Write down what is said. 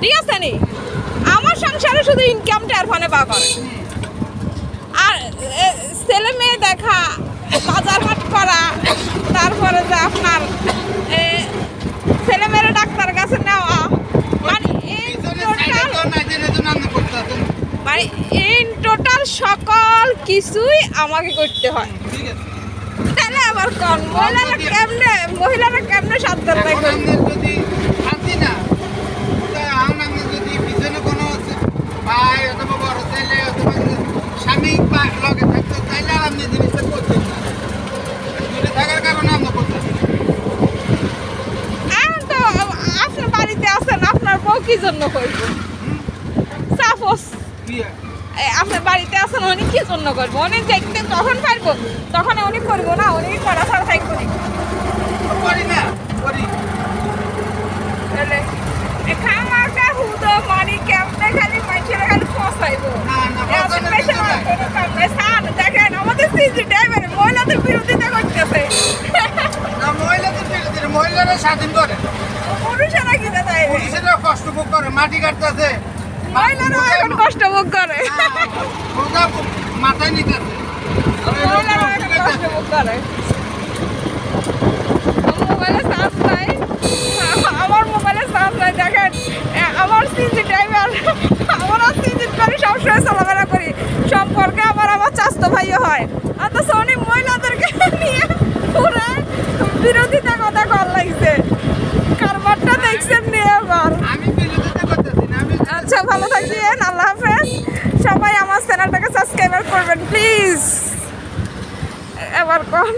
ঠিক আছে নি? আমার সংসারে শুধু ইনকামটা ফোনে পা করে। আর ছেলে মেয়ে দেখা বাজার হাট করা তারপরে যে আপনার এ, ছেলে মেয়েরা ডাক্তার কাছে নেওয়া মানে এই টোটাল মানে সকল কিছুই আমাকে করতে হয়। তাহলে আবার কেমনে মহিলারা কেমনে সাধ্য করবে স্বামী লগে থাকতো তাইলে আর আপনি জিনিসটা করতেন না দূরে থাকার কারণে আমরা করতেছি এখন তো আপনি বাড়িতে আছেন আপনার বউ কি জন্য করব? সাপোজ আপনার বাড়িতে আছেন উনি কি জন্য করব? উনি দেখতে তখন পারব? তখন উনি করব না উনি করা ছাড়া থাকব না। করি না মানি মহিলাদের বিরোধিতা করতেছে। না মহিলাদের বিরুদ্ধে মহিলারা স্বাধীন করে। কষ্ট ভোগ করে মাটি কাটতেছে মহিলারাও এখন কষ্ট ভোগ করে। মাথায় নিতেছে মহিলারাও এখন কষ্ট ভোগ করে। রিকোয়েস্ট সবাই আমার চ্যানেলটাকে সাবস্ক্রাইবার করবেন প্লিজ এবার কম।